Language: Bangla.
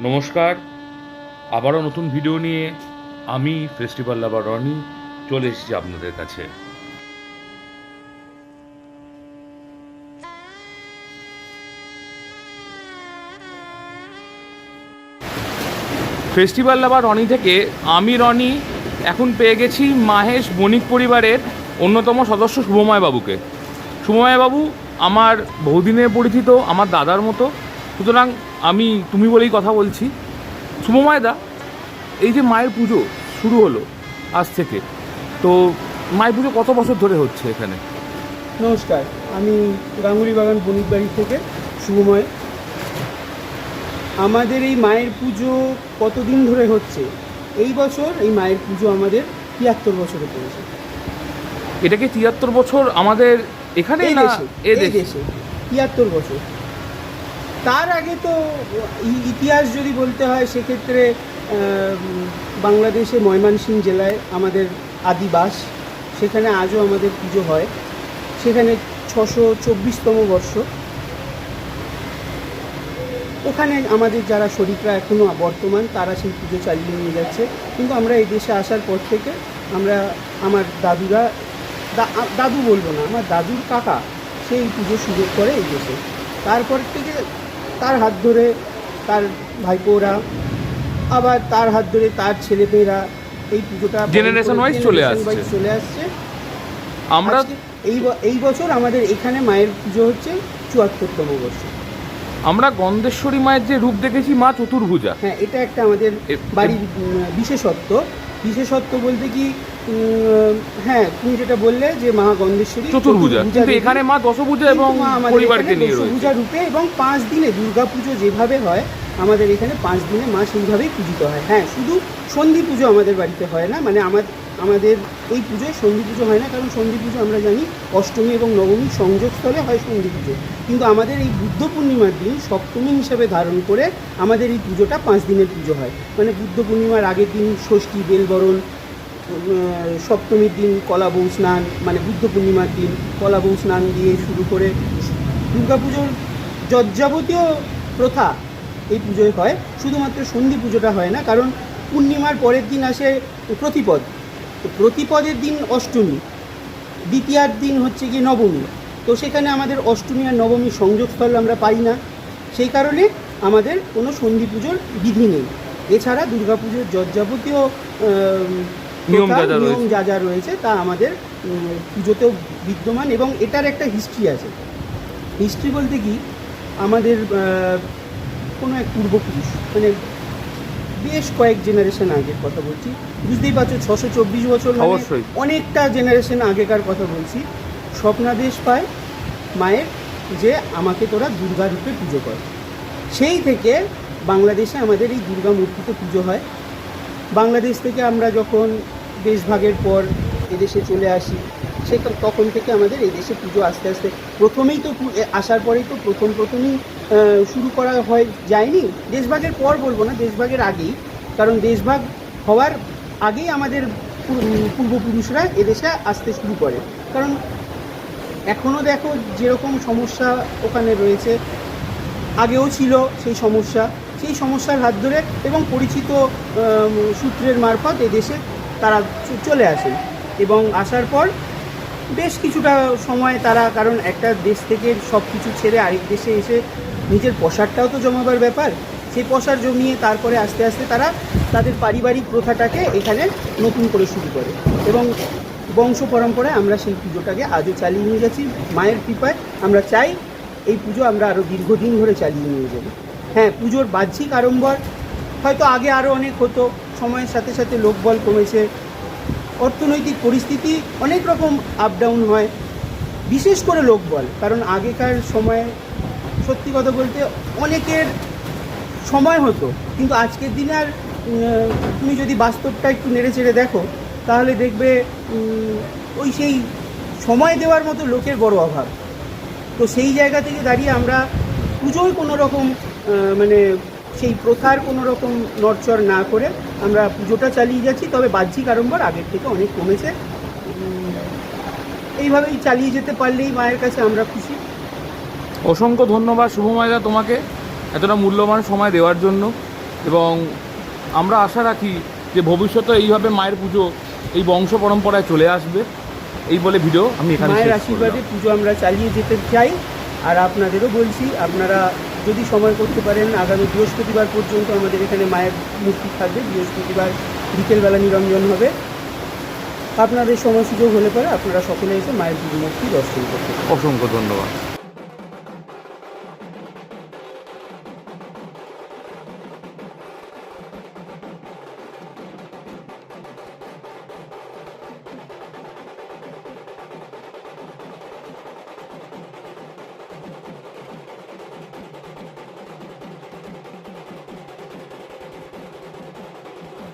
নমস্কার। আবারও নতুন ভিডিও নিয়ে আমি ফেস্টিভ্যাল লাভার রনি চলে এসেছি আপনাদের কাছে। ফেস্টিভ্যাল লাভার রনি থেকে আমি রনি এখন পেয়ে গেছি মাহেশ বণিক পরিবারের অন্যতম সদস্য শুভময় বাবুকে। শুভময় বাবু আমার বহুদিনের পরিচিত, আমার দাদার মতো। সুতরাং আমি তুমি বলেই কথা বলছি। শুভময় দা এই যে মায়ের পুজো শুরু হলো আজ থেকে তো মায়ের পুজো কত বছর ধরে হচ্ছে এখানে? নমস্কার আমি গাঙ্গুলি বাগান বণিক বাড়ি থেকে শুভময় আমাদের এই মায়ের পুজো কতদিন ধরে হচ্ছে? এই বছর এই মায়ের পুজো আমাদের তিয়াত্তর বছরে পড়েছে। এটাকে তিয়াত্তর বছর আমাদের এখানে দেশে তিয়াত্তর বছর। তার আগে তো ইতিহাস যদি বলতে হয়, সেক্ষেত্রে বাংলাদেশে ময়মনসিংহ জেলায় আমাদের আদিবাস সেখানে আজও আমাদের পুজো হয়। সেখানে ছশো চব্বিশতম বর্ষ। ওখানে আমাদের যারা শরিকরা এখনও বর্তমান, তারা সেই পুজো চালিয়ে নিয়ে যাচ্ছে। কিন্তু আমরা এই দেশে আসার পর থেকে আমরা, আমার দাদুরা দাদু বলব না, আমার দাদুর কাকা সেই পুজো সুযোগ করে এই দেশে। তারপর থেকে তার হাত ধরে তার ভাইপোরা আবার তার হাত ধরে তার ছেলেমেয়েরা এই পুজোটা Generation wise চলে আসছে। চলে আসছে। আমরা এই এই বছর আমাদের এখানে মায়ের পুজো হচ্ছে চুয়াত্তরতম বর্ষ। আমরা গন্ধেশ্বরী মায়ের যে রূপ দেখেছি মা চতুর্ভুজা। হ্যাঁ এটা একটা আমাদের বাড়ির বিশেষত্ব। বিশেষত্ব বলতে কি হ্যাঁ তুমি যেটা বললে যে মা গন্ধেশ্বরী চতুর্ভুজা কিন্তু এখানে মা দশভুজা এবং পরিবারকে নিয়ে রয়েছে। দশভুজা রূপে এবং পাঁচ দিনে দুর্গাপুজো যেভাবে হয় আমাদের এখানে পাঁচ দিনে মা সেইভাবেই পূজিত হয়। হ্যাঁ শুধু সন্ধি পুজো আমাদের বাড়িতে হয় না মানে আমার আমাদের এই পুজোয় সন্ধি পুজো হয় না কারণ সন্ধি পুজো আমরা জানি অষ্টমী এবং নবমী সংযোগস্থলে হয় সন্ধি পুজো। কিন্তু আমাদের এই বুদ্ধ পূর্ণিমার দিন সপ্তমী হিসাবে ধারণ করে আমাদের এই পুজোটা পাঁচ দিনের পুজো হয়। মানে বুদ্ধ পূর্ণিমার আগের দিন ষষ্ঠী বেলবরণ সপ্তমীর দিন কলা বউ স্নান মানে বুদ্ধ পূর্ণিমার দিন কলা বউ স্নান দিয়ে শুরু করে দুর্গাপুজোর যজ্জাবতীয় প্রথা এই পুজোয় হয়। শুধুমাত্র সন্ধি পুজোটা হয় না, কারণ পূর্ণিমার পরের দিন আসে প্রতিপদ। তো প্রতিপদের দিন অষ্টমী, দ্বিতীয়ার দিন হচ্ছে কি নবমী। তো সেখানে আমাদের অষ্টমী আর নবমী সংযোগস্থল আমরা পাই না। সেই কারণে আমাদের কোনো সন্ধি পুজোর বিধি নেই। এছাড়া দুর্গাপুজোর যজ্জাবতীয় নিয়ম যা যা রয়েছে। তা আমাদের পুজোতেও বিদ্যমান এবং এটার একটা হিস্ট্রি আছে। হিস্ট্রি বলতে কি? আমাদের কোনো এক পূর্বপুরুষ মানে বেশ কয়েক জেনারেশন আগের কথা বলছি। বুঝতেই পারছ ছশো চব্বিশ বছর মানে অবশ্যই। অনেকটা জেনারেশন আগেকার কথা বলছি। স্বপ্নাদেশ পায় মায়ের যে আমাকে তোরা দুর্গা রূপে পুজো কর। সেই থেকে বাংলাদেশে আমাদের এই দুর্গা মূর্তিতে পুজো হয়। বাংলাদেশ থেকে আমরা যখন দেশভাগের পর এদেশে চলে আসি সে তখন থেকে আমাদের এই দেশে পুজো আস্তে আস্তে প্রথমেই তো আসার পরেই তো প্রথম প্রথমেই শুরু করা হয় যায়নি। দেশভাগের পর বলব না দেশভাগের আগেই। কারণ দেশভাগ হওয়ার আগেই আমাদের পূর্বপুরুষরা এদেশে আসতে শুরু করে। কারণ এখনও দেখো যেরকম সমস্যা ওখানে রয়েছে। আগেও ছিল সেই সমস্যা। সেই সমস্যার হাত ধরে এবং পরিচিত সূত্রের মারফত দেশে তারা চলে আসেন। এবং আসার পর বেশ কিছুটা সময় তারা, কারণ একটা দেশ থেকে সব কিছু ছেড়ে আরেক দেশে এসে নিজের পশারটাও তো জমাবার ব্যাপার। সেই পশার জমিয়ে তারপরে আস্তে আস্তে তারা তাদের পারিবারিক প্রথাটাকে এখানে নতুন করে শুরু করে। এবং বংশ পরম্পরায় আমরা সেই পুজোটাকে আজও চালিয়ে নিয়ে যাচ্ছি মায়ের কৃপায় আমরা চাই এই পুজো আমরা আরও দীর্ঘদিন ধরে চালিয়ে নিয়ে যাব। হ্যাঁ পুজোর বাহ্যিক আড়ম্বর হয়তো আগে আরও অনেক হতো, সময়ের সাথে সাথে লোকবল কমেছে। অর্থনৈতিক পরিস্থিতি অনেক রকম আপ ডাউন হয়, বিশেষ করে লোকবল, কারণ আগেকার সময়ে সত্যি কথা বলতে অনেকের সময় হতো, কিন্তু আজকের দিনে আর তুমি যদি বাস্তবটা একটু নেড়ে চেড়ে দেখো, তাহলে দেখবে ওই সেই সময় দেওয়ার মতো লোকের বড় অভাব। তো সেই জায়গা থেকে দাঁড়িয়ে আমরা পুজোয় কোনো রকম মানে সেই প্রথার কোনো রকম নড়চড় না করে আমরা পুজোটা চালিয়ে যাচ্ছি তবে বাহ্যিক আড়ম্বর আগের থেকে অনেক কমেছে। এইভাবেই চালিয়ে যেতে পারলেই মায়ের কাছে আমরা খুশি। অসংখ্য ধন্যবাদ শুভময়দা তোমাকে এতটা মূল্যবান সময় দেওয়ার জন্য এবং আমরা আশা রাখি যে ভবিষ্যতে এইভাবে মায়ের পুজো এই বংশ পরম্পরায় চলে আসবে। এই বলে ভিডিও আমি এখানে মায়ের আশীর্বাদে পুজো আমরা চালিয়ে যেতে চাই। আর আপনাদেরও বলছি আপনারা যদি সময় করতে পারেন, আগামী বৃহস্পতিবার পর্যন্ত আমাদের এখানে মায়ের মূর্তি থাকবে। বৃহস্পতিবার বিকেলবেলা নিরঞ্জন হবে। আপনাদের সময় সুযোগ হলে পরে আপনারা সকলে এসে মায়ের মূর্তি দর্শন করতে অসংখ্য ধন্যবাদ।